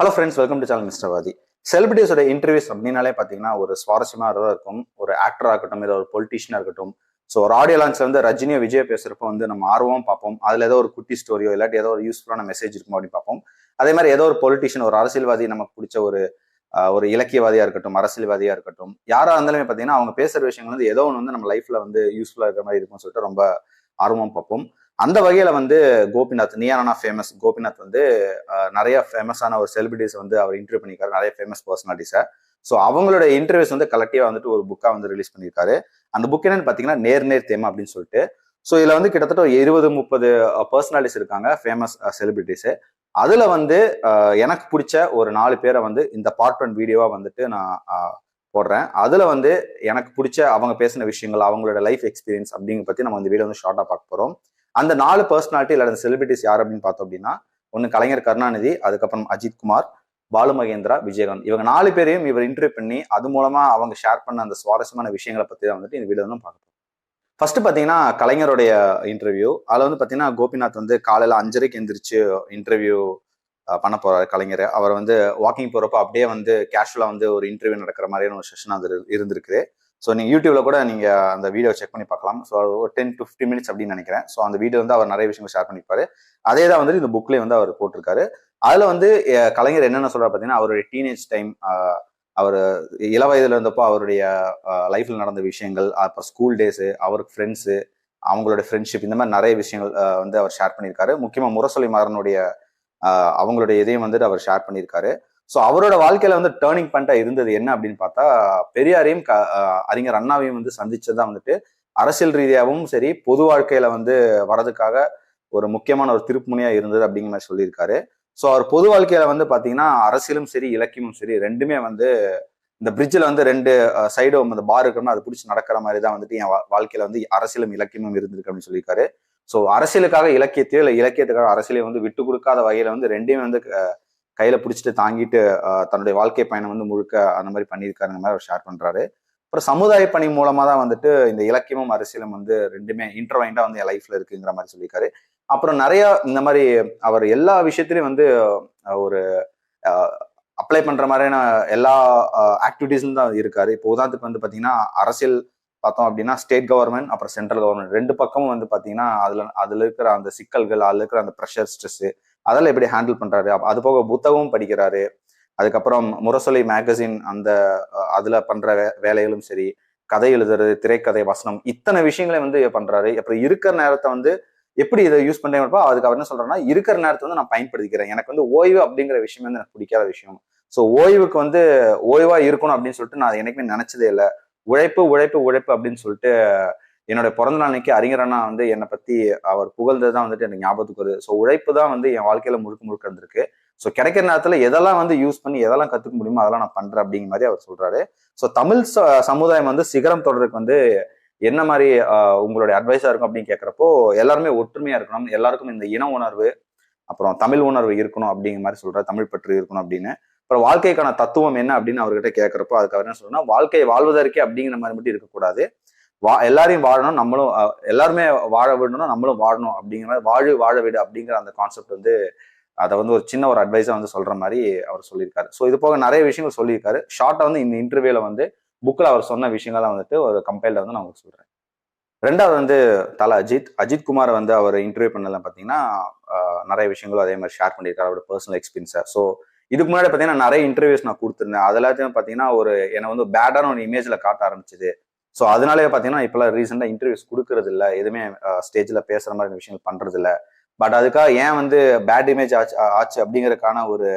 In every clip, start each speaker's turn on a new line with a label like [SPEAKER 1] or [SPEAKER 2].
[SPEAKER 1] Hello friends welcome to channel mister வாதி செலிபிரிட்டிஸோட interviews அப்படின்னாலே பார்த்தீங்கன்னா ஒரு சுவாரஸ்யமாக தான் இருக்கும். ஒரு ஆக்டராக இருக்கட்டும் இல்லை ஒரு பொலிட்டிஷியனாக இருக்கட்டும். ஸோ ஒரு ஆடியோ லான்ச்ல வந்து ரஜினியோ விஜய் பேசுறப்போ வந்து நம்ம ஆர்வம் பார்ப்போம். அதில் ஏதோ ஒரு குட்டி ஸ்டோரியோ இல்லாட்டி ஏதோ ஒரு யூஸ்ஃபுல்லான மெசேஜ் இருக்கும் அப்படின்னு பார்ப்போம். அதே மாதிரி ஏதோ ஒரு பொலிட்டிஷியன் ஒரு அரசியல்வாதி நமக்கு பிடிச்ச ஒரு ஒரு இலக்கியவாதியா இருக்கட்டும் அரசியல்வாதியாக இருக்கட்டும் யாராக இருந்தாலுமே பார்த்தீங்கன்னா அவங்க பேசுகிற விஷயங்கள் வந்து ஏதோ ஒன்று வந்து நம்ம லைஃப்ல வந்து யூஸ்ஃபுல்லாக இருக்கிற மாதிரி இருக்கும்னு சொல்லிட்டு ரொம்ப ஆர்வம் பார்ப்போம். அந்த வகையில வந்து கோபிநாத் நியானா ஃபேமஸ் கோபிநாத் வந்து நிறைய ஃபேமஸான ஒரு செலிபிரிட்டிஸ் வந்து அவர் இன்டர்வியூ பண்ணியிருக்காரு. நிறைய ஃபேமஸ் பர்சனாலிட்டிஸை ஸோ அவங்களோட இன்டர்வியூஸ் வந்து கலெக்டிவா வந்துட்டு ஒரு புக்கா வந்து ரிலீஸ் பண்ணியிருக்காரு. அந்த புக் என்னன்னு பார்த்தீங்கன்னா நேர் நேர் தேமா அப்படின்னு சொல்லிட்டு. ஸோ இதில் வந்து கிட்டத்தட்ட ஒரு இருபது முப்பது பர்சனாலிட்டிஸ் இருக்காங்க ஃபேமஸ் செலிபிரிட்டிஸு அதில் வந்து எனக்கு பிடிச்ச ஒரு நாலு பேரை வந்து இந்த பார்ட் ஒன் வீடியோவாக வந்துட்டு நான் போடுறேன். அதில் வந்து எனக்கு பிடிச்ச அவங்க பேசின விஷயங்கள் அவங்களோட லைஃப் எக்ஸ்பீரியன்ஸ் அப்படிங்க பற்றி நம்ம இந்த வீடியோ வந்து ஷார்ட்டாக பார்க்க போகிறோம் அந்த நாலு பர்சனாலிட்டி இல்லை அந்த செலிபிரிட்டிஸ் யார் அப்படின்னு பார்த்தோம் அப்படின்னா ஒன்று கலைஞர் கருணாநிதி அதுக்கப்புறம் அஜித் குமார் பாலு மகேந்திரா விஜயகாந்த். இவங்க நாலு பேரையும் இவர் இன்டர்வியூ பண்ணி அது மூலமா அவங்க ஷேர் பண்ண அந்த சுவாரஸ்யமான விஷயங்களை பத்தி தான் வந்துட்டு இந்த வீடியோ வந்து பார்க்க ஃபர்ஸ்ட் பாத்தீங்கன்னா கலைஞருடைய இன்டர்வியூ அதுல வந்து பாத்தீங்கன்னா கோபிநாத் வந்து காலையில அஞ்சரைக்கு எந்திரிச்சு இன்டர்வியூ பண்ண போறாரு கலைஞர். அவர் வந்து வாக்கிங் போகிறப்ப அப்படியே வந்து கேஷுவலா வந்து ஒரு இன்டர்வியூ நடக்கிற மாதிரியான ஒரு செஷன் அது இருந்திருக்கு ஸோ நீங்கள் யூடியூப்ல கூட நீங்கள் அந்த வீடியோ செக் பண்ணி பார்க்கலாம். ஸோ ஒரு டென் டு ஃபிஃப்டி மினிட்ஸ் அப்படின்னு நினைக்கிறேன். ஸோ அந்த வீடியோ வந்து அவர் நிறைய விஷயங்கள் ஷேர் பண்ணிப்பாரு அதே தான் வந்து இந்த புக்லேயே வந்து அவர் போட்டிருக்காரு. அதில் வந்து கலைஞர் என்னென்ன சொல்றாரு பார்த்தீங்கன்னா அவருடைய டீனேஜ் டைம் அவர் இள வயதுல இருந்தப்போ அவருடைய லைஃப்ல நடந்த விஷயங்கள் அப்புறம் ஸ்கூல் டேஸு அவருக்கு ஃப்ரெண்ட்ஸு அவங்களோட ஃப்ரெண்ட்ஷிப் இந்த மாதிரி நிறைய விஷயங்கள் வந்து அவர் ஷேர் பண்ணியிருக்காரு. முக்கியமாக முரசொலி மாறனுடைய அவங்களுடைய இதையும் வந்துட்டு அவர் ஷேர் பண்ணியிருக்காரு. ஸோ அவரோட வாழ்க்கையில வந்து டேர்னிங் பாயிண்டா இருந்தது என்ன அப்படின்னு பார்த்தா பெரியாரையும் க- அறிஞர் அண்ணாவையும் வந்து சந்திச்சதா வந்துட்டு அரசியல் ரீதியாகவும் சரி பொது வாழ்க்கையில வந்து வரதுக்காக ஒரு முக்கியமான ஒரு திருப்புமுனையா இருந்தது அப்படிங்கிற மாதிரி சொல்லியிருக்காரு. ஸோ அவர் பொது வாழ்க்கையில வந்து பாத்தீங்கன்னா அரசியலும் சரி இலக்கியமும் சரி ரெண்டுமே வந்து இந்த பிரிட்ஜில் வந்து ரெண்டு சைடும் அந்த பார் இருக்கணும் அது பிடிச்சி நடக்கிற மாதிரி தான் வந்துட்டு என் வா- வாழ்க்கையில வந்து அரசியலும் இலக்கியமும் இருந்திருக்கு அப்படின்னு சொல்லியிருக்காரு. ஸோ அரசியலுக்காக இலக்கியத்தையோ இல்லை இலக்கியத்துக்காக அரசியலையும் வந்து விட்டு கொடுக்காத வகையில வந்து ரெண்டையும் வந்து கையில பிடிச்சிட்டு தாங்கிட்டு தன்னுடைய வாழ்க்கை பயணம் வந்து முழுக்க அந்த மாதிரி பண்ணியிருக்காருங்க மாதிரி அவர் ஷேர் பண்றாரு. அப்புறம் சமுதாய பணி மூலமா தான் வந்துட்டு இந்த இலக்கியமும் அரசியலும் வந்து ரெண்டுமே இன்டர்வைண்டா வந்து என் லைஃப்ல இருக்குங்கிற மாதிரி சொல்லியிருக்காரு. அப்புறம் நிறைய இந்த மாதிரி அவர் எல்லா விஷயத்திலையும் வந்து ஒரு அப்ளை பண்ற மாதிரியான எல்லா ஆக்டிவிட்டீஸும் தான் இருக்காரு. இப்போ உதாரணத்துக்கு வந்து பாத்தீங்கன்னா அரசியல் பார்த்தோம் அப்படின்னா ஸ்டேட் கவர்மெண்ட் அப்புறம் சென்ட்ரல் கவர்மெண்ட் ரெண்டு பக்கமும் வந்து பாத்தீங்கன்னா அதுல அதுல இருக்கிற அந்த சிக்கல்கள் அதுல இருக்கிற அந்த ப்ரெஷர் ஸ்ட்ரெஸ் அதெல்லாம் எப்படி ஹேண்டில் பண்றாரு? அது போக புத்தகமும் படிக்கிறாரு. அதுக்கப்புறம் முரசொலி மேகசின் அந்த அதில் அதுல பண்ற வே- வேலைகளும் சரி கதை எழுதுறது திரைக்கதை வசனம் இத்தனை விஷயங்களை வந்து பண்றாரு. அப்புறம் இருக்கிற நேரத்தை வந்து எப்படி இதை யூஸ் பண்றேன் அதுக்கு அவர் என்ன சொல்கிறேன்னா இருக்கிற நேரத்தை வந்து நான் பயன்படுத்திக்கிறேன். எனக்கு வந்து ஓய்வு அப்படிங்கிற விஷயம் வந்து எனக்கு பிடிக்காத விஷயம். ஸோ ஓய்வுக்கு வந்து ஓய்வா இருக்கணும் அப்படின்னு சொல்லிட்டு நான் அதை என்னைக்குமே நினைச்சதே இல்லை. உழைப்பு உழைப்பு உழைப்பு அப்படின்னு சொல்லிட்டு என்னோட பிறந்த நாள் அன்னைக்கு அறிஞர் அண்ணா வந்து என்னை பத்தி அவர் புகழ்ந்தது தான் வந்துட்டு எனக்கு ஞாபகத்துக்கு வருது. ஸோ உழைப்பு தான் வந்து என் வாழ்க்கையில முழுக்க முழுக்க இருந்திருக்கு. ஸோ கிடைக்கிற நேரத்துல எதெல்லாம் வந்து யூஸ் பண்ணி எதெல்லாம் கத்துக்க முடியுமோ அதெல்லாம் நான் பண்றேன் அப்படிங்கிற மாதிரி அவர் சொல்றாரு. ஸோ தமிழ் ச- சமுதாயம் வந்து சிகரம் தொடருக்கு வந்து என்ன மாதிரி உங்களுடைய அட்வைஸா இருக்கும் அப்படின்னு கேட்குறப்போ எல்லாருமே ஒற்றுமையா இருக்கணும். எல்லாருக்கும் இந்த இன உணர்வு அப்புறம் தமிழ் உணர்வு இருக்கணும் அப்படிங்கிற மாதிரி சொல்றாரு. தமிழ் பற்று இருக்கணும் அப்படின்னு. அப்புறம் வாழ்க்கைக்கான தத்துவம் என்ன அப்படின்னு அவர்கிட்ட கேட்கறப்போ அதுக்கு அவர் என்ன சொல்றேன்னா வாழ்க்கையை வாழ்வதற்கே அப்படிங்கிற மாதிரி மட்டும் இருக்கக்கூடாது. வா எல்லாரையும் வாழணும் நம்மளும் எல்லாருமே வாழ விடணும்னா நம்மளும் வாழணும் அப்படிங்கிற மாதிரி வாழு வாழ விடு அப்படிங்கிற அந்த கான்செப்ட் வந்து அதை வந்து ஒரு சின்ன ஒரு அட்வைஸாக வந்து சொல்கிற மாதிரி அவர் சொல்லியிருக்காரு. ஸோ இது போக நிறைய விஷயங்கள் சொல்லியிருக்காரு. ஷார்ட்டாக வந்து இந்த இன்டர்வியூல வந்து புக்கில் அவர் சொன்ன விஷயங்கள்லாம் வந்துட்டு ஒரு கம்பைல்ல வந்து நான் உங்களுக்கு சொல்கிறேன் ரெண்டாவது வந்து தலா அஜித். அஜித் குமாரை வந்து அவர் இன்டர்வியூ பண்ணலாம் பார்த்தீங்கன்னா நிறைய விஷயங்களும் அதே மாதிரி ஷேர் பண்ணியிருக்காரு அவரோட பர்சனல் எக்ஸ்பீரியன்ஸை ஸோ இதுக்கு முன்னாடி பார்த்தீங்கன்னா நிறைய இன்டர்வியூஸ் நான் கொடுத்துருந்தேன். அது எல்லாத்தையும் பார்த்தீங்கன்னா ஒரு என்னை வந்து பேடான ஒரு இமேஜில் காட்ட ஆரம்பிச்சது. ஸோ அதனாலே பார்த்தீங்கன்னா இப்போலாம் ரீசெண்டாக இன்டர்வியூஸ் கொடுக்கறது இல்லை எதுவுமே ஸ்டேஜில் பேசுகிற மாதிரி விஷயங்கள் பண்ணுறது இல்லை பட் அதுக்காக ஏன் வந்து பேட் இமேஜ் ஆச்சு ஆச்சு அப்படிங்கிறதுக்கான ஒரு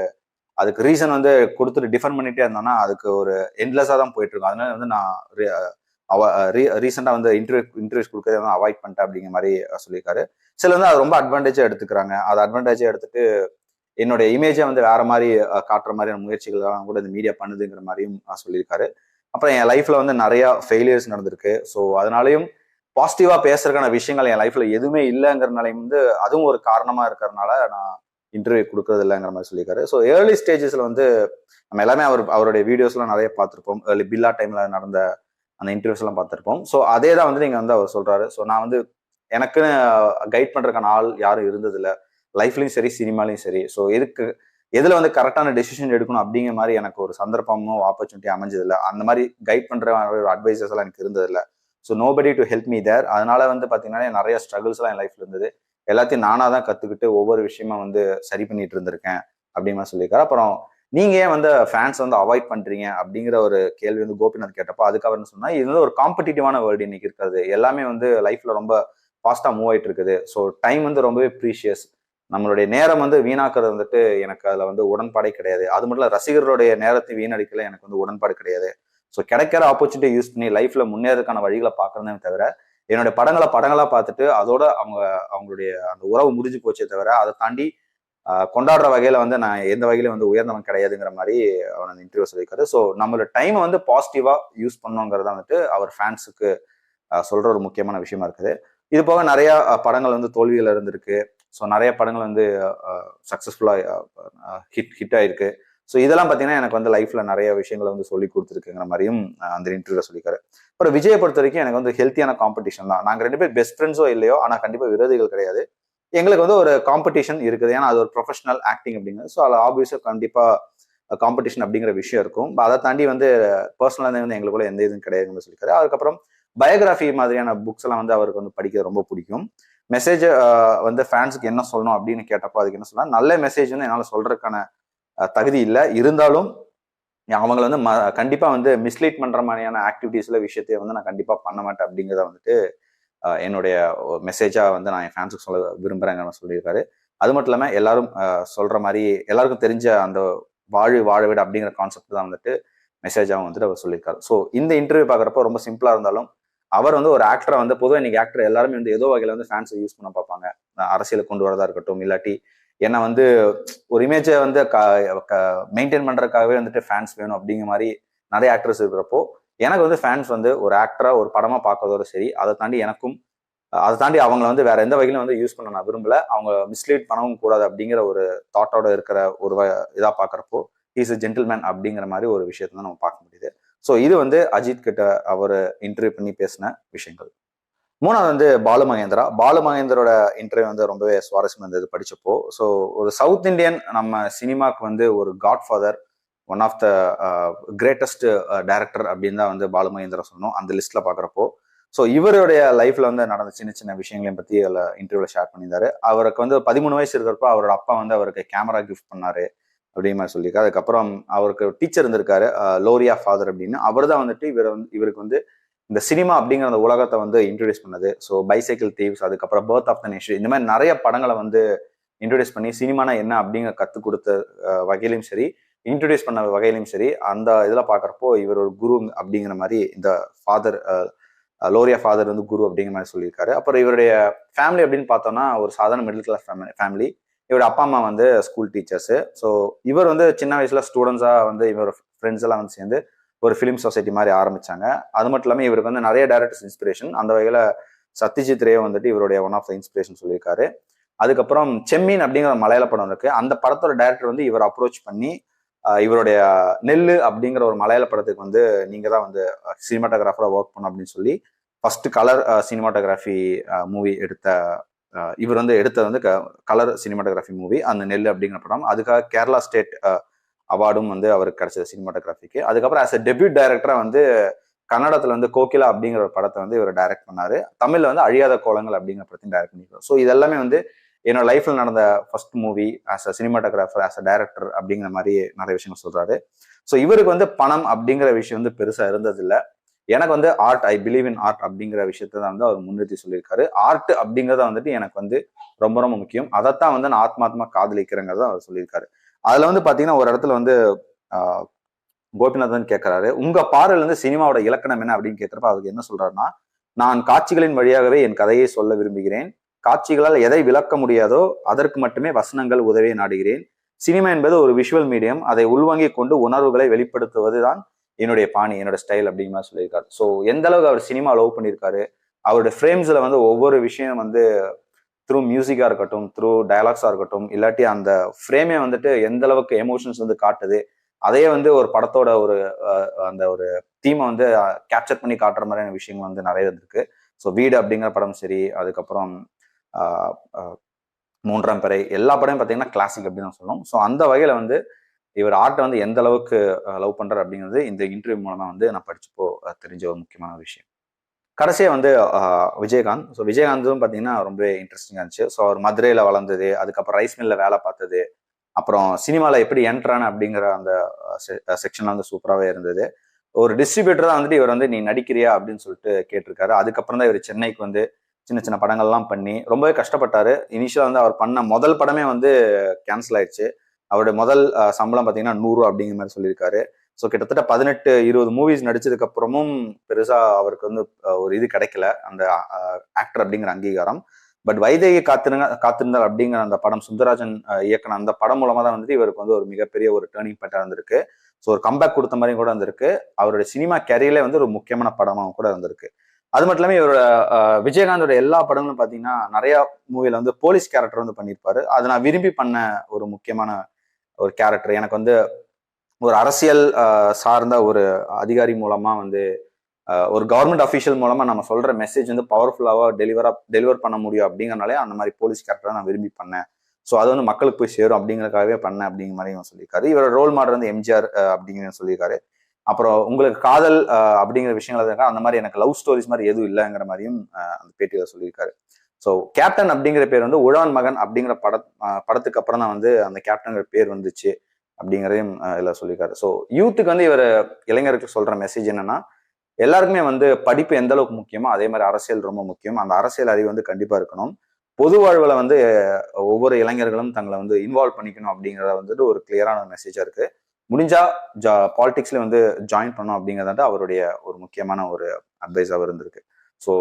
[SPEAKER 1] அதுக்கு ரீசன் வந்து கொடுத்துட்டு டிஃபன் பண்ணிட்டே இருந்தோம்னா அதுக்கு ஒரு என்லெஸ்ஸாக தான் போயிட்டு இருக்கும் அதனால வந்து நான் ரீசெண்டாக வந்து இன்டர்வியூ இன்டர்வியூஸ் கொடுக்கறத வந்து அவாய்ட் பண்ணிட்டேன் அப்படிங்கிற மாதிரி சொல்லியிருக்காரு. சில வந்து அது ரொம்ப அட்வான்டேஜாக எடுத்துக்கிறாங்க. அது அட்வான்டேஜாக எடுத்துட்டு என்னுடைய இமேஜை வந்து வேற மாதிரி காட்டுற மாதிரியான முயற்சிகள்லாம் கூட இந்த மீடியா பண்ணுதுங்கிற மாதிரியும் சொல்லியிருக்காரு. அப்புறம் என் லைஃப்ல வந்து நிறைய ஃபெயிலியர்ஸ் நடந்திருக்கு. ஸோ அதனாலையும் பாசிட்டிவா பேசுறதுக்கான விஷயங்கள் என் லைஃப்ல எதுவுமே இல்லைங்கிறனாலையும் வந்து அதுவும் ஒரு காரணமா இருக்கிறதுனால நான் இன்டர்வியூ கொடுக்கறது இல்லைங்கிற மாதிரி சொல்லியிருக்காரு. ஸோ ஏர்லி ஸ்டேஜஸ்ல வந்து நம்ம எல்லாமே அவர் அவருடைய வீடியோஸ்லாம் நிறைய பார்த்துருப்போம். ஏர்லி பில்லா டைம்ல நடந்த அந்த இன்டர்வியூஸ் எல்லாம் பார்த்துருப்போம். ஸோ அதே தான் வந்து நீங்க வந்து அவர் சொல்றாரு. ஸோ நான் வந்து எனக்குன்னு கைட் பண்றதுக்கான ஆள் யாரும் இருந்ததில்லை. லைஃப்லயும் சரி சினிமாலையும் சரி. ஸோ எதுக்கு எதில் வந்து கரெக்டான டெசிஷன் எடுக்கணும் அப்படிங்கிற மாதிரி எனக்கு ஒரு சந்தர்ப்பமும் ஆப்பர்ச்சுனிட்டி அமைஞ்சதில்லை. அந்த மாதிரி கைட் பண்ணுற ஒரு அட்வைசஸ் எல்லாம் எனக்கு இருந்ததில்ல. So nobody to help me there அதனால வந்து பார்த்தீங்கன்னா நிறைய ஸ்ட்ரகிள்ஸ்லாம் என் லைஃப்ல இருந்தது. எல்லாத்தையும் நானாக தான் கற்றுக்கிட்டு ஒவ்வொரு விஷயமா வந்து சரி பண்ணிட்டு இருந்திருக்கேன் அப்படிங்கிற சொல்லியிருக்காரு. அப்புறம் நீங்க ஏன் வந்து ஃபேன்ஸ் வந்து அவாய்ட் பண்றீங்க அப்படிங்கிற ஒரு கேள்வி வந்து கோபிநாத் கேட்டப்போ அதுக்கு அவர் சொன்னா இது வந்து ஒரு காம்படிட்டிவான வேர்ல்டு இன்னைக்கு இருக்கிறது எல்லாமே வந்து லைஃப்ல ரொம்ப ஃபாஸ்டா மூவ் ஆயிட்டு இருக்குது. ஸோ டைம் வந்து ரொம்பவே ப்ரீஷியஸ் நம்மளுடைய நேரம் வந்து வீணாக்குறது வந்துட்டு எனக்கு அதில் வந்து உடன்பாடே கிடையாது. அது மட்டும் இல்லை ரசிகர்களுடைய நேரத்தை வீணடிக்கல எனக்கு வந்து உடன்பாடு கிடையாது. ஸோ கிடைக்கிற ஆப்பர்ச்சுனிட்டி யூஸ் பண்ணி லைஃப்ல முன்னேறதுக்கான வழிகளை பார்க்கறதே தவிர என்னுடைய படங்களை படங்களாக பார்த்துட்டு அதோட அவங்க அவங்களுடைய அந்த உறவு முடிஞ்சு போச்சே தவிர அதை தாண்டி கொண்டாடுற வகையில வந்து நான் எந்த வகையிலும் வந்து உயர்ந்தவன் கிடையாதுங்கிற மாதிரி அவர் அந்த இன்டர்வியூ சொல்லியிருக்காரு. ஸோ நம்மளோட டைமை வந்து பாசிட்டிவா யூஸ் பண்ணுங்கிறத வந்துட்டு அவர் ஃபேன்ஸுக்கு சொல்ற ஒரு முக்கியமான விஷயமா இருக்குது. இது போக நிறைய படங்கள் வந்து தோல்வியில் இருந்திருக்கு. ஸோ நிறைய படங்கள் வந்து சக்ஸஸ்ஃபுல்லாக ஹிட் ஹிட் ஆயிருக்கு. ஸோ இதெல்லாம் பார்த்தீங்கன்னா எனக்கு வந்து லைஃப்ல நிறைய விஷயங்களை வந்து சொல்லி கொடுத்துருக்குங்கிற மாதிரியும் அந்த இன்டர்வியூல சொல்லிக்காரு அப்புறம் விஜயை பொறுத்த வரைக்கும் எனக்கு வந்து ஹெல்த்தியான காம்படிஷன் தான். நாங்கள் ரெண்டு பேர் பெஸ்ட் ஃப்ரெண்ட்ஸோ இல்லையோ ஆனால் கண்டிப்பாக விரோதிகள் கிடையாது. எங்களுக்கு வந்து ஒரு காம்படிஷன் இருக்குது. ஏன்னா அது ஒரு ப்ரொஃபஷனல் ஆக்டிங் அப்படிங்கிறது. ஸோ அதில் ஆப்வியஸாக கண்டிப்பாக காம்படிஷன் அப்படிங்கிற விஷயம் இருக்கும். அதை தாண்டி வந்து பர்சனலாக வந்து எங்களுக்குள்ள எந்த இதுவும் கிடையாதுன்னு சொல்லியிருக்காரு. அதுக்கப்புறம் பயோகிராஃபி மாதிரியான புக்ஸ் எல்லாம் வந்து அவருக்கு வந்து படிக்க ரொம்ப பிடிக்கும். மெசேஜ் வந்து ஃபேன்ஸுக்கு என்ன சொல்லணும் அப்படின்னு கேட்டப்போ அதுக்கு என்ன சொல்லலாம் நல்ல மெசேஜ்னு என்னால் சொல்றதுக்கான தகுதி இல்லை. இருந்தாலும் அவங்கள வந்து ம கண்டிப்பா வந்து மிஸ்லீட் பண்ற மாதிரியான ஆக்டிவிட்டீஸ்ல விஷயத்தையும் வந்து நான் கண்டிப்பா பண்ண மாட்டேன் அப்படிங்கிறத வந்துட்டு என்னுடைய மெசேஜா வந்து நான் என் ஃபேன்ஸுக்கு சொல்ல விரும்புறேங்க சொல்லியிருக்காரு. அது மட்டும் இல்லாமல் எல்லாரும் சொல்கிற சொல்ற மாதிரி எல்லாருக்கும் தெரிஞ்ச அந்த வாழு வாழ விட அப்படிங்கிற கான்செப்ட் தான் வந்துட்டு மெசேஜாகவும் வந்துட்டு அவர் சொல்லியிருக்காரு. ஸோ இந்த இன்டர்வியூ பார்க்குறப்போ ரொம்ப சிம்பிளாக இருந்தாலும் அவர் வந்து ஒரு ஆக்டரை வந்து பொதுவாக இன்னைக்கு ஆக்டர் எல்லாருமே வந்து ஏதோ வகையில் வந்து ஃபேன்ஸை யூஸ் பண்ண பார்ப்பாங்க. அஹ் அரசியலை கொண்டு வரதா இருக்கட்டும் இல்லாட்டி என்னை வந்து ஒரு இமேஜை வந்து மெயின்டைன் பண்ணுறதுக்காகவே வந்துட்டு ஃபேன்ஸ் வேணும் அப்படிங்கிற மாதிரி நிறைய ஆக்டர்ஸ் இருக்கிறப்போ எனக்கு வந்து ஃபேன்ஸ் வந்து ஒரு ஆக்டரா ஒரு படமா பார்க்கறதோட சரி அதை தாண்டி எனக்கும் அதை தாண்டி அவங்கள வந்து வேற எந்த வகையிலும் வந்து யூஸ் பண்ண நான் விரும்பல. அவங்க மிஸ்லீட் பண்ணவும் கூடாது அப்படிங்கிற ஒரு தாட்டோட இருக்கிற ஒரு வ- பார்க்குறப்போ பார்க்கறப்போ இஸ் a ஜென்டில்மேன் அப்படிங்கிற மாதிரி ஒரு விஷயத்தை தான் நம்ம பார்க்க முடியுது. ஸோ இது வந்து அஜித் கிட்ட அவர் இன்டர்வியூ பண்ணி பேசின விஷயங்கள். மூணாவது வந்து பாலு மகேந்திரா. பாலு மகேந்திரோட இன்டர்வியூ வந்து ரொம்பவே சுவாரஸ்யமாக இருந்தது படித்தப்போ ஸோ ஒரு சவுத் இந்தியன் நம்ம சினிமாக்கு வந்து ஒரு god father one of the greatest director அப்படின்னு தான் வந்து பாலு மகேந்திரா சொன்னோம் அந்த லிஸ்ட்ல பார்க்குறப்போ ஸோ இவருடைய லைஃப்ல வந்து நடந்த சின்ன சின்ன விஷயங்களையும் பற்றி அதில் இன்டர்வியூவில் ஷேர் பண்ணியிருந்தாரு. அவருக்கு வந்து பதிமூணு வயசு இருக்கிறப்போ அவரோட அப்பா வந்து அவருக்கு கேமரா கிஃப்ட் பண்ணாரு. அப்படிங்கிற மாதிரி சொல்லியிருக்காரு. அதுக்கப்புறம் அவருக்கு டீச்சர் இருந்திருக்காரு லோரியா ஃபாதர் அப்படின்னு. அவர் தான் வந்துட்டு இவர் வந்து இவருக்கு வந்து இந்த சினிமா அப்படிங்கிற அந்த உலகத்தை வந்து இன்ட்ரடியூஸ் பண்ணது. ஸோ பைசைக்கிள் தீவ்ஸ் அதுக்கப்புறம் பர்த் ஆஃப் த நேஷன் இந்த மாதிரி நிறைய படங்களை வந்து இன்ட்ரடியூஸ் பண்ணி சினிமானா என்ன அப்படிங்கிற கற்றுக் கொடுத்த அஹ், வகையிலும் சரி இன்ட்ரடியூஸ் பண்ண வகையிலும் சரி அந்த இதில் பார்க்குறப்போ இவர் ஒரு குரு அப்படிங்கிற மாதிரி இந்த ஃபாதர் லோரியா ஃபாதர் வந்து குரு அப்படிங்கிற மாதிரி சொல்லியிருக்காரு. அப்புறம் இவருடைய ஃபேமிலி அப்படின்னு பார்த்தோம்னா ஒரு சாதாரண மிடில் கிளாஸ் ஃபேமிலி இவரோட அப்பா அம்மா வந்து ஸ்கூல் டீச்சர்ஸு ஸோ இவர் வந்து சின்ன வயசில் ஸ்டூடெண்ட்ஸாக வந்து இவர் ஃப்ரெண்ட்ஸ் எல்லாம் வந்து சேர்ந்து ஒரு ஃபிலிம் சொசைட்டி மாதிரி ஆரம்பிச்சாங்க. அது மட்டும் இல்லாமல் இவருக்கு வந்து நிறைய டேரக்டர்ஸ் இன்ஸ்பிரேஷன் அந்த வகையில் சத்யஜித் ரே வந்துட்டு இவருடைய ஒன் ஆஃப் த இன்ஸ்பிரேஷன் சொல்லியிருக்காரு. அதுக்கப்புறம் செம்மீன் அப்படிங்கிற மலையாள படம் இருக்கு. அந்த படத்தோட டேரக்டர் வந்து இவர் அப்ரோச் பண்ணி இவருடைய நெல் அப்படிங்கிற ஒரு மலையாள படத்துக்கு வந்து நீங்க தான் வந்து சினிமாட்டோகிராஃபராக ஒர்க் பண்ணணும் அப்படின்னு சொல்லி ஃபர்ஸ்ட் கலர் சினிமாட்டோகிராஃபி மூவி எடுத்த இவர் வந்து எடுத்தது வந்து கலர் சினிமாட்டோகிராஃபி மூவி அந்த நெல் அப்படிங்கிற படம். அதுக்காக கேரளா ஸ்டேட் அவார்டும் வந்து அவருக்கு கிடைச்சது சினிமாட்டோகிராஃபிக்கு அதுக்கப்புறம் ஆஸ் அ டெபியூட் டைரக்டரா வந்து கன்னடத்துல வந்து கோகிலா அப்படிங்கிற ஒரு படத்தை வந்து இவர் டைரக்ட் பண்ணாரு. தமிழ்ல வந்து அழியாத கோலங்கள் அப்படிங்கிற படத்தையும் டைரக்ட் பண்ணியிருக்காரு ஸோ இதெல்லாமே வந்து என்னோட லைஃப்ல நடந்த first movie as a cinematographer as a director அப்படிங்கிற மாதிரி நிறைய விஷயங்கள் சொல்றாரு. ஸோ இவருக்கு வந்து பணம் அப்படிங்கிற விஷயம் வந்து பெருசா இருந்ததில்லை. எனக்கு வந்து art I believe in art அப்படிங்கிற விஷயத்த தான் வந்து அவர் முன்னிறுத்தி சொல்லியிருக்காரு. ஆர்ட் அப்படிங்கிறத வந்துட்டு எனக்கு வந்து ரொம்ப ரொம்ப முக்கியம். அதைத்தான் வந்து நான் ஆத்மாத்மா காதலிக்கிறேங்கிறத அவர் சொல்லியிருக்காரு. அதுல வந்து பாத்தீங்கன்னா ஒரு இடத்துல வந்து கோபிநாதன் கேட்கிறாரு உங்க பார்வையில இருந்து சினிமாவோட இலக்கணம் என்ன? அப்படின்னு கேட்கிறப்ப அவருக்கு என்ன சொல்றாருன்னா நான் காட்சிகளின் வழியாகவே என் கதையை சொல்ல விரும்புகிறேன். காட்சிகளால் எதை விளக்க முடியாதோ அதற்கு மட்டுமே வசனங்கள் உதவியை நாடுகிறேன். சினிமா என்பது ஒரு விஷுவல் மீடியம் அதை உள்வாங்கிக் கொண்டு உணர்வுகளை வெளிப்படுத்துவதுதான் என்னுடைய பாணி என்னோட ஸ்டைல் அப்படிங்கிற மாதிரி சொல்லியிருக்காரு. ஸோ எந்த அளவுக்கு அவர் சினிமா லவ் பண்ணியிருக்காரு அவருடைய ஃப்ரேம்ஸில் வந்து ஒவ்வொரு விஷயம் வந்து த்ரூ மியூசிக்காக இருக்கட்டும் த்ரூ டயலாக்ஸாக இருக்கட்டும் இல்லாட்டி அந்த ஃப்ரேமே வந்துட்டு எந்த அளவுக்கு எமோஷன்ஸ் வந்து காட்டுது அதையே வந்து ஒரு படத்தோட ஒரு அந்த ஒரு தீமை வந்து கேப்சர் பண்ணி காட்டுற மாதிரியான விஷயங்கள் வந்து நிறைய இருக்கு ஸோ வீடு அப்படிங்கிற படம் சரி அதுக்கப்புறம் மூன்றாம் பிறை எல்லா படமும் பார்த்தீங்கன்னா கிளாசிக் அப்படின்னு தான் சொல்லணும் ஸோ அந்த வகையில் வந்து இவர் ஆர்ட்டை வந்து எந்த அளவுக்கு லவ் பண்ணுறார் அப்படிங்கிறது இந்த இன்டர்வியூ மூலமாக வந்து நான் படிச்சப்போ தெரிஞ்ச ஒரு முக்கியமான விஷயம். கடைசியாக வந்து விஜயகாந்த். ஸோ விஜயகாந்தும் பார்த்தீங்கன்னா ரொம்பவே இன்ட்ரெஸ்டிங்காக இருந்துச்சு. ஸோ அவர் மதுரையில் வளர்ந்தது அதுக்கப்புறம் ரைஸ் மில்லில் வேலை பார்த்தது அப்புறம் சினிமாவில் எப்படி என்ட்ரான அப்படிங்கிற அந்த செக்ஷன்லாம் வந்து சூப்பராகவே இருந்தது. ஒரு டிஸ்ட்ரிபியூட்டர் தான் வந்துட்டு இவர் வந்து நீ நடிக்கிறியா? அப்படின்னு சொல்லிட்டு கேட்டிருக்காரு. அதுக்கப்புறம் தான் இவர் சென்னைக்கு வந்து சின்ன சின்ன படங்கள்லாம் பண்ணி ரொம்பவே கஷ்டப்பட்டாரு. இனிஷியலாக வந்து அவர் பண்ண முதல் படமே வந்து கேன்சல் ஆயிடுச்சு. அவருடைய முதல் சம்பளம் பார்த்தீங்கன்னா நூறு அப்படிங்கிற மாதிரி சொல்லியிருக்காரு. ஸோ கிட்டத்தட்ட பதினெட்டு இருபது மூவிஸ் நடிச்சதுக்கு அப்புறமும் பெருசா அவருக்கு வந்து ஒரு இது கிடைக்கல. அந்த ஆக்டர் அப்படிங்கிற அங்கீகாரம். பட் வைதேகி காத்திருங்க காத்திருந்தார் அப்படிங்கிற அந்த படம் சுந்தரராஜன் இயக்கின இயக்குன அந்த படம் மூலமா தான் வந்துட்டு இவருக்கு வந்து ஒரு மிகப்பெரிய ஒரு டேர்னிங் பாயிண்டா இருந்திருக்கு. ஸோ ஒரு கம்பேக் கொடுத்த மாதிரியும் கூட இருந்திருக்கு. அவருடைய சினிமா கேரியர்ல வந்து ஒரு முக்கியமான படமாகவும் கூட இருந்திருக்கு. அது மட்டும் இல்லாமல் இவரோட விஜயகாந்தோட எல்லா படங்களும் பார்த்தீங்கன்னா நிறைய மூவில வந்து போலீஸ் கேரக்டர் வந்து பண்ணியிருப்பாரு. அதை நான் விரும்பி பண்ண ஒரு முக்கியமான ஒரு கேரக்டர் எனக்கு வந்து ஒரு அரசியல் சார்ந்த ஒரு அதிகாரி மூலமா வந்து ஒரு கவர்மெண்ட் அஃபீஷியல் மூலமா நம்ம சொல்ற மெசேஜ் வந்து பவர்ஃபுல்லாவா டெலிவரா டெலிவர் பண்ண முடியும் அப்படிங்கறனாலே அந்த மாதிரி போலீஸ் கேரக்டரை நான் விரும்பி பண்ணேன். ஸோ அது வந்து மக்களுக்கு போய் சேரும் அப்படிங்கறதுக்காகவே பண்ணேன் அப்படிங்கிற மாதிரி இவன் சொல்லியிருக்காரு. இவரோட ரோல் மாடல் வந்து எம்ஜிஆர் அப்படிங்கிற சொல்லியிருக்காரு. அப்புறம் உங்களுக்கு காதல் அப்படிங்கிற விஷயங்கள் அந்த மாதிரி எனக்கு லவ் ஸ்டோரிஸ் மாதிரி எதுவும் இல்லைங்கிற மாதிரியும் அந்த பேட்டியில் சொல்லியிருக்காரு. ஸோ கேப்டன் அப்படிங்கிற பேர் வந்து உழவன் மகன் அப்படிங்கிற பட படத்துக்கு அப்புறம் தான் வந்து அந்த கேப்டன்கிற பேர் வந்துச்சு அப்படிங்கிறதையும் இதில் சொல்லியிருக்காரு. ஸோ யூத்துக்கு வந்து இவர் இளைஞருக்கு சொல்கிற மெசேஜ் என்னன்னா எல்லாருக்குமே வந்து படிப்பு எந்த அளவுக்கு முக்கியமோ அதே மாதிரி அரசியல் ரொம்ப முக்கியம். அந்த அரசியல் அறிவு வந்து கண்டிப்பாக இருக்கணும். பொது வாழ்வில் வந்து ஒவ்வொரு இளைஞர்களும் தங்களை வந்து இன்வால்வ் பண்ணிக்கணும் அப்படிங்கிறத வந்துட்டு ஒரு கிளியரான மெசேஜாக இருக்கு. முடிஞ்சா ஜா பாலிடிக்ஸ்ல வந்து ஜாயின் பண்ணோம் அப்படிங்கிறது அவருடைய ஒரு முக்கியமான ஒரு அட்வைஸாக இருந்திருக்கு. So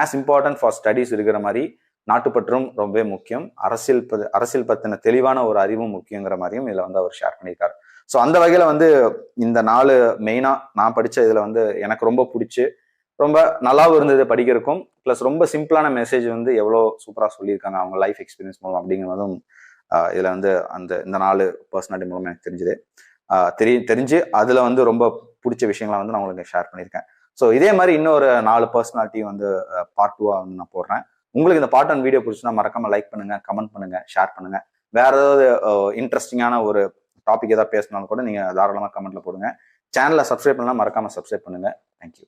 [SPEAKER 1] as important for studies இருக்கிற மாதிரி நாட்டுப்பற்றும் ரொம்பவே முக்கியம். அரசியல் அரசியல் பத்தின தெளிவான ஒரு அறிவும் முக்கியங்கிற மாதிரியும் இதில் வந்து அவர் ஷேர் பண்ணியிருக்காரு. ஸோ அந்த வகையில் வந்து இந்த நாலு மெயினாக நான் படித்த இதில் வந்து எனக்கு ரொம்ப பிடிச்சி ரொம்ப நல்லாவும் இருந்தது படிக்கிறதுக்கும் ப்ளஸ் ரொம்ப சிம்பிளான மெசேஜ் வந்து எவ்வளோ சூப்பராக சொல்லியிருக்காங்க அவங்க லைஃப் எக்ஸ்பீரியன்ஸ் மூலம் அப்படிங்கிறதும் இதில் வந்து அந்த இந்த நாலு பர்சனாலிட்டி மூலம் எனக்கு தெரிஞ்சுது. தெரி தெரிஞ்சு அதில் வந்து ரொம்ப பிடிச்ச விஷயங்களை வந்து நான் உங்களுக்கு ஷேர் பண்ணியிருக்கேன். ஸோ இதே மாதிரி இன்னொரு நாலு பர்சனாலிட்டி வந்து பார்ட் டூவா வந்து நான் போடுறேன். உங்களுக்கு இந்த பார்ட் ஒன் வீடியோ பிடிச்சுன்னா மறக்காம லைக் பண்ணுங்க கமெண்ட் பண்ணுங்க ஷேர் பண்ணுங்க. வேற ஏதாவது இன்ட்ரெஸ்டிங்கான ஒரு டாபிக் ஏதாவது பேசினாலும் கூட நீங்க தாராளமாக கமெண்ட்ல போடுங்க. சேனலை சப்ஸ்கிரைப் பண்ணலாம் மறக்காம சப்ஸ்கிரைப் பண்ணுங்க. தேங்க்யூ